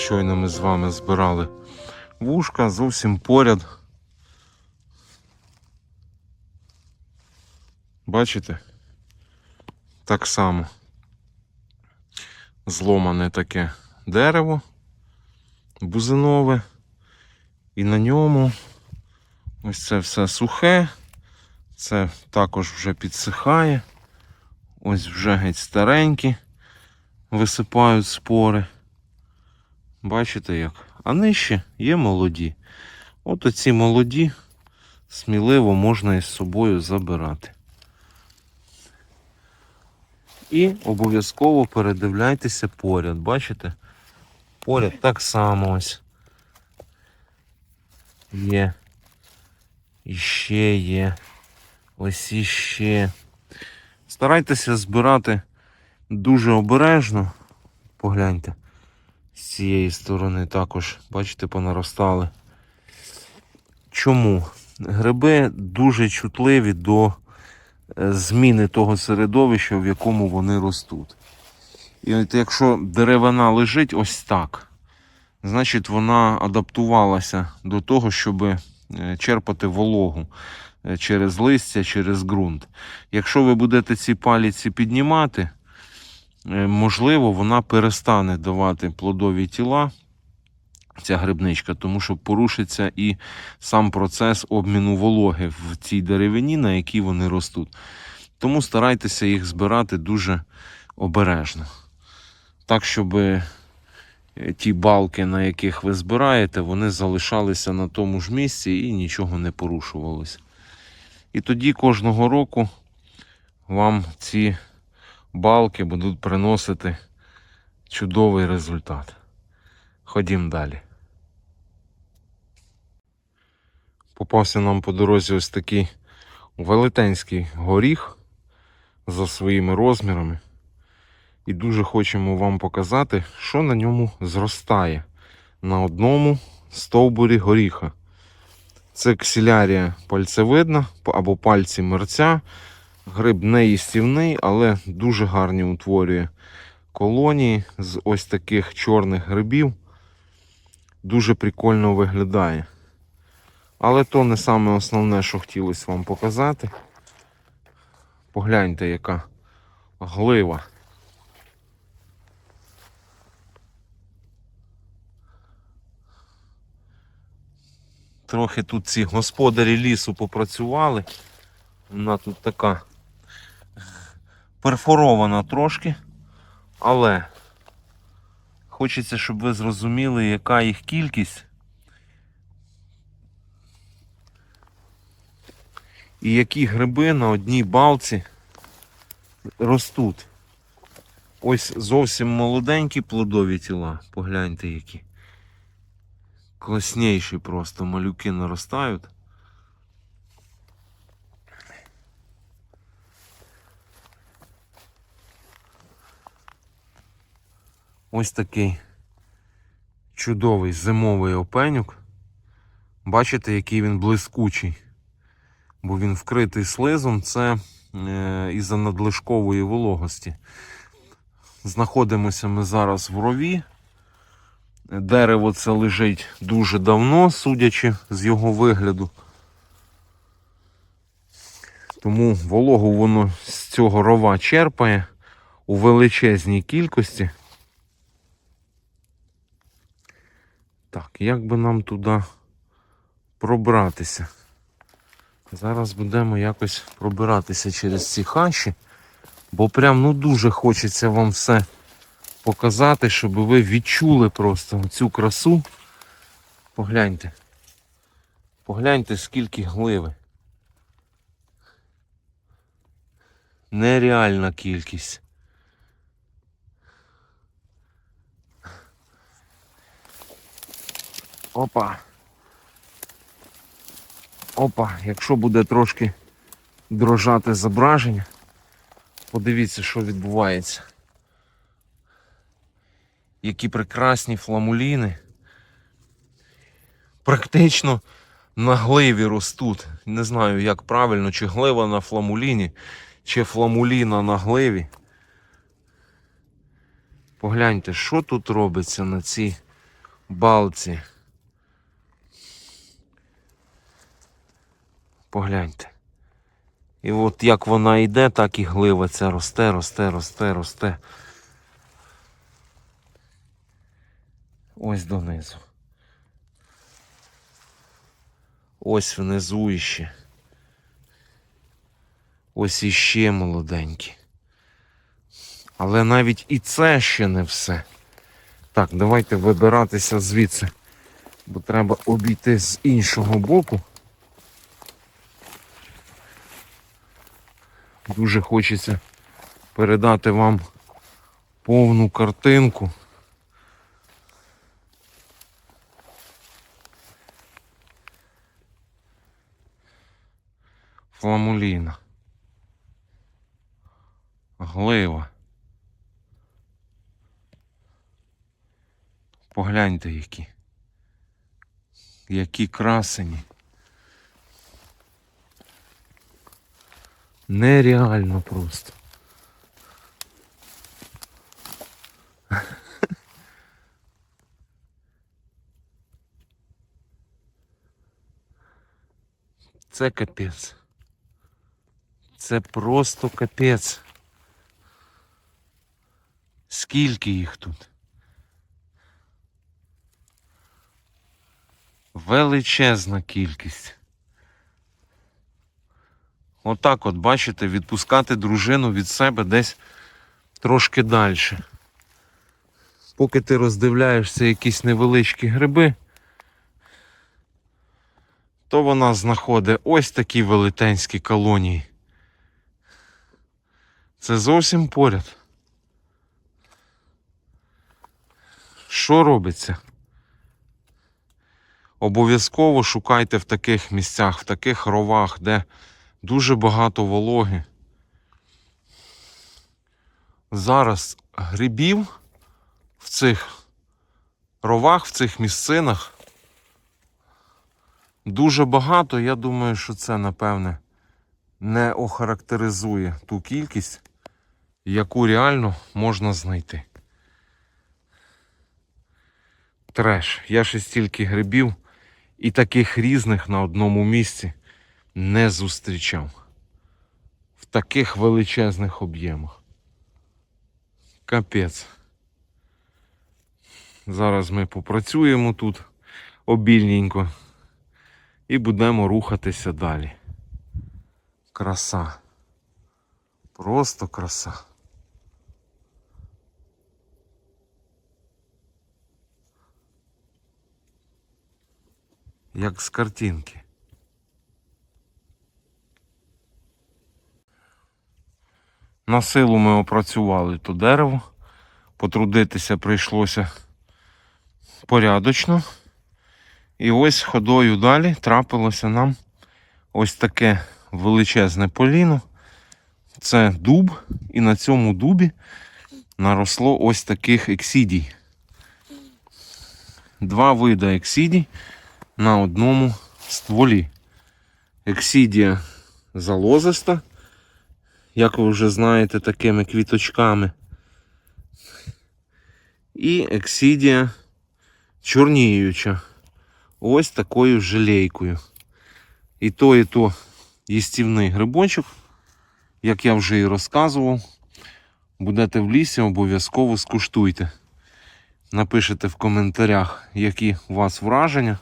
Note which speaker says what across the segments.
Speaker 1: Щойно ми з вами збирали вушка зовсім поряд. Бачите? Так само зломане таке дерево, бузинове, і на ньому ось це все сухе, це також вже підсихає. Ось вже геть старенькі висипають спори. Бачите як? А нижче є молоді. От оці молоді сміливо можна із собою забирати. І обов'язково передивляйтеся поряд. Бачите? Поряд так само ось. Є. Іще є. Ось іще. Старайтеся збирати дуже обережно. Погляньте. З цієї сторони також, бачите, понаростали. Чому? Гриби дуже чутливі до е, зміни того середовища, в якому вони ростуть. І от якщо деревина лежить ось так, значить вона адаптувалася до того, щоб е, черпати вологу е, через листя, через ґрунт. Якщо ви будете ці паліці піднімати, можливо, вона перестане давати плодові тіла, ця грибничка, тому що порушиться і сам процес обміну вологи в цій деревині, на якій вони ростуть. Тому старайтеся їх збирати дуже обережно. Так, щоб е, ті балки, на яких ви збираєте, вони залишалися на тому ж місці і нічого не порушувалося. І тоді кожного року вам ці балки будуть приносити чудовий результат. Ходім далі. Попався нам по дорозі ось такий велетенський горіх за своїми розмірами. І дуже хочемо вам показати, що на ньому зростає на одному стовбурі горіха. Це ксілярія пальцевидна або пальці мерця. Гриб не їстівний, але дуже гарні утворює колонії з ось таких чорних грибів. Дуже прикольно виглядає. Але то не саме основне, що хотілося вам показати. Погляньте, яка глива. Трохи тут ці господарі лісу попрацювали. Вона тут така перфорована трошки, але хочеться, щоб ви зрозуміли, яка їх кількість. І які гриби на одній балці ростуть. Ось зовсім молоденькі плодові тіла. Погляньте які. Класніші просто малюки наростають. Ось такий чудовий зимовий опенюк. Бачите, який він блискучий. Бо він вкритий слизом, це е, із-за надлишкової вологості. Знаходимося ми зараз в рові. Дерево це лежить дуже давно, судячи з його вигляду. Тому вологу воно з цього рова черпає у величезній кількості. Так, як би нам туди пробратися? Зараз будемо якось пробиратися через ці хащі, бо прям ну дуже хочеться вам все показати, щоб ви відчули просто цю красу. Погляньте. Погляньте, скільки гливи. Нереальна кількість. Опа. Опа, якщо буде трошки дрожати зображення, подивіться, що відбувається. Які прекрасні фламуліни. Практично на гливі ростуть. Не знаю, як правильно, чи глива на фламуліні, чи фламуліна на гливі. Погляньте, що тут робиться на цій балці. Погляньте. І от як вона йде, так і глива ця росте, росте, росте, росте. Ось донизу. Ось внизу іще. Ось іще молоденькі. Але навіть і це ще не все. Так, давайте вибиратися звідси, бо треба обійти з іншого боку. Дуже хочеться передати вам повну картинку. Фламуліна. Глива. Погляньте які. Які красені. Нереально просто. Це капець. Це просто капець. Скільки їх тут? Величезна кількість. Отак от, бачите, відпускати дружину від себе десь трошки далі. Поки ти роздивляєшся якісь невеличкі гриби, то вона знаходить ось такі велетенські колонії. Це зовсім поряд. Що робиться? Обов'язково шукайте в таких місцях, в таких ровах, де дуже багато вологи. Зараз грибів в цих ровах, в цих місцинах дуже багато. Я думаю, що це, напевне, не охарактеризує ту кількість, яку реально можна знайти. Треш. Я ще стільки грибів і таких різних на одному місці не зустрічав. В таких величезних об'ємах. Капець. Зараз ми попрацюємо тут обільненько і будемо рухатися далі. Краса. Просто краса. Як з картинки. На силу ми опрацювали то дерево. Потрудитися прийшлося порядочно. І ось ходою далі трапилося нам ось таке величезне поліно. Це дуб, і на цьому дубі наросло ось таких ексідій. Два види ексідій на одному стволі. Ексідія залозиста, як ви вже знаєте, такими квіточками. І ексідія чорніюча. Ось такою желейкою. І то, і то їстівний грибочок, як я вже і розказував. Будете в лісі, обов'язково скуштуйте. Напишете в коментарях, які у вас враження,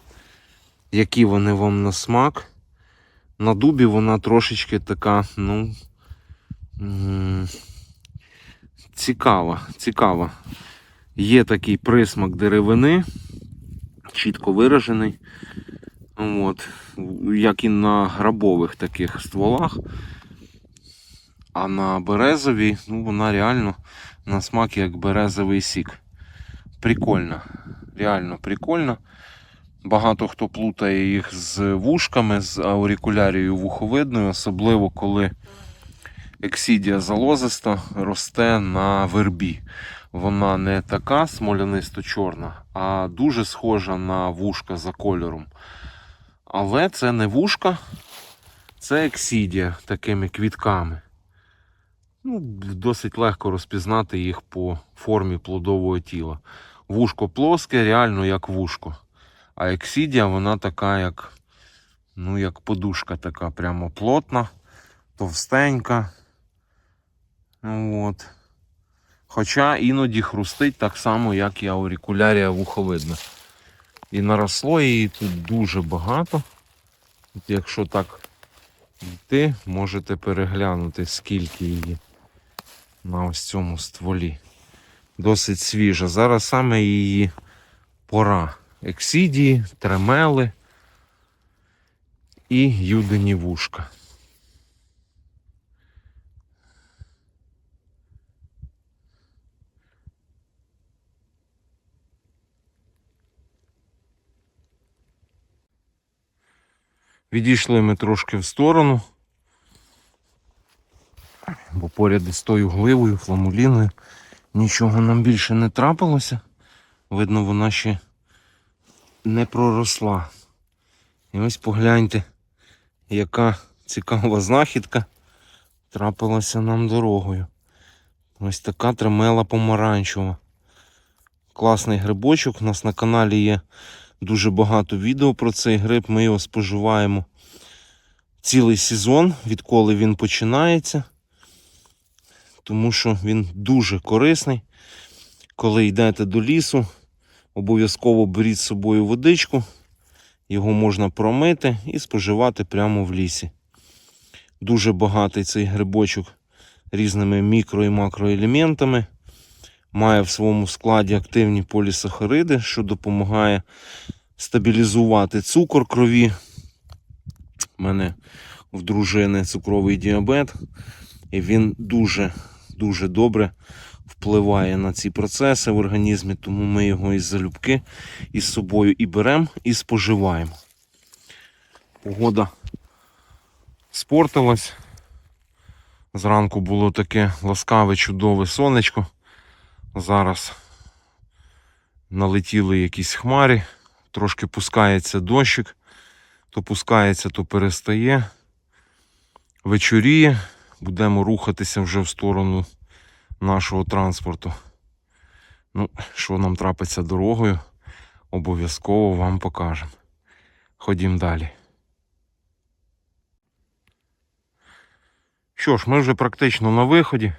Speaker 1: які вони вам на смак. На дубі вона трошечки така, ну. М, Цікава, цікава. Є такий присмак деревини, чітко виражений. От, як і на грабових таких стволах. А на березовій, ну вона реально на смак як березовий сік. Прикольно. Реально прикольно. Багато хто плутає їх з вушками, з аурикулярією вуховидною, особливо коли ексідія залозиста росте на вербі. Вона не така смолянисто-чорна, а дуже схожа на вушка за кольором. Але це не вушка, це ексідія такими квітками. Ну, досить легко розпізнати їх по формі плодового тіла. Вушко плоске, реально як вушко. А ексідія, вона така, як, ну, як подушка така, прямо плотна, товстенька. От. Хоча іноді хрустить так само, як і аурикулярія вуховидна. І наросло її тут дуже багато. От Якщо так йти, можете переглянути, скільки її на ось цьому стволі. Досить свіжа. Зараз саме її пора. Ексідії, тремели і юдині вушка. Відійшли ми трошки в сторону, бо поряд із тою гливою, фламуліною, нічого нам більше не трапилося. Видно, вона ще не проросла. І ось погляньте, яка цікава знахідка трапилася нам дорогою. Ось така тремела помаранчева. Класний грибочок. У нас на каналі є дуже багато відео про цей гриб. Ми його споживаємо цілий сезон, відколи він починається. Тому що він дуже корисний. Коли йдете до лісу, обов'язково беріть з собою водичку. Його можна промити і споживати прямо в лісі. Дуже багатий цей грибочок різними мікро і макроелементами. Має в своєму складі активні полісахариди, що допомагає стабілізувати цукор крові. У мене в дружини цукровий діабет, і він дуже дуже добре впливає на ці процеси в організмі, тому ми його із залюбки із собою і беремо, і споживаємо. Погода спортилась. Зранку було таке ласкаве, чудове сонечко. Зараз налетіли якісь хмарі, трошки пускається дощик, то пускається, то перестає. Вечоріє, будемо рухатися вже в сторону нашого транспорту. Ну, що нам трапиться дорогою, обов'язково вам покажемо. Ходім далі. Що ж, ми вже практично на виході.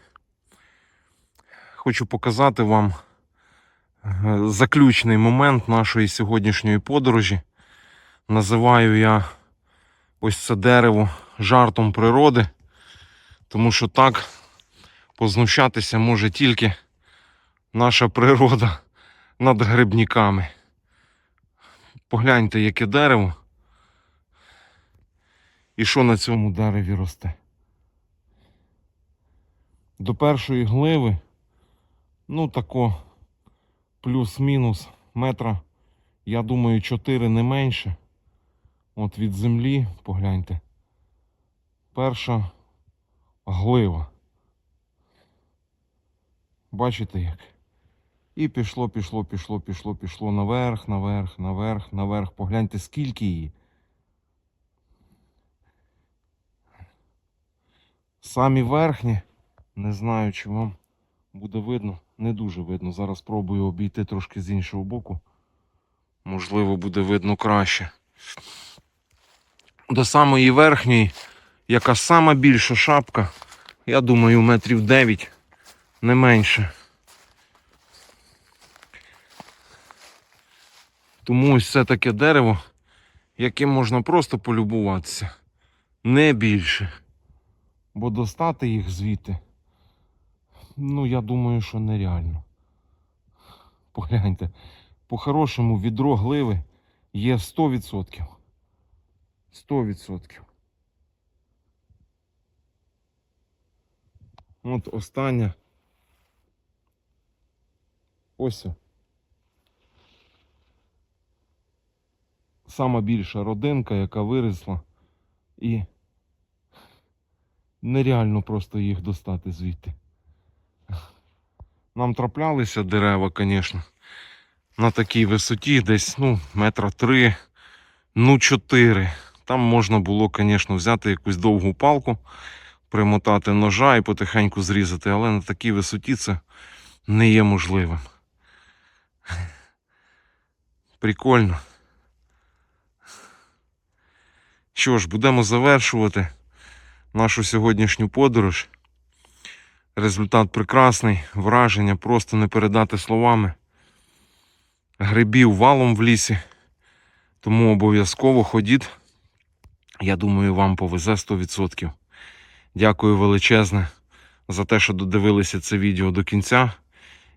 Speaker 1: Хочу показати вам е, заключний момент нашої сьогоднішньої подорожі. Називаю я ось це дерево жартом природи, тому що так познущатися може тільки наша природа над грибниками. Погляньте, яке дерево. І що на цьому дереві росте. До першої гливи, ну тако, плюс-мінус метра, я думаю, 4 не менше. От від землі, погляньте. Перша глива. Бачите як? І пішло, пішло, пішло, пішло, пішло наверх, наверх, наверх, наверх. Погляньте, скільки її. Самі верхні, не знаю, чи вам буде видно. Не дуже видно. Зараз спробую обійти трошки з іншого боку. Можливо, буде видно краще. До самої верхньої, яка сама більша шапка, я думаю, метрів 9, не менше. Тому ось це таке дерево, яким можна просто полюбуватися. Не більше. Бо достати їх звідти, ну, я думаю, що нереально. Погляньте, по-хорошому відро гливи є 100%. 100%. От остання. Ось. Сама більша родинка, яка виросла, і нереально просто їх достати звідти. Нам траплялися дерева, звісно, на такій висоті, десь ну, метра три, ну чотири. Там можна було, звісно, взяти якусь довгу палку, примотати ножа і потихеньку зрізати, але на такій висоті це не є можливим. Прикольно. Що ж, будемо завершувати нашу сьогоднішню подорож. Результат прекрасний, враження просто не передати словами. Грибів валом в лісі, тому обов'язково ходіть. Я думаю, вам повезе 100%. Дякую величезне за те, що додивилися це відео до кінця.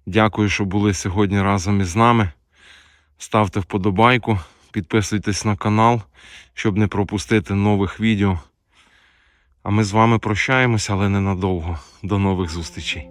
Speaker 1: Дякую, що були сьогодні разом із нами. Ставте вподобайку, підписуйтесь на канал, щоб не пропустити нових відео. А ми з вами прощаємося, але ненадовго. До нових зустрічей.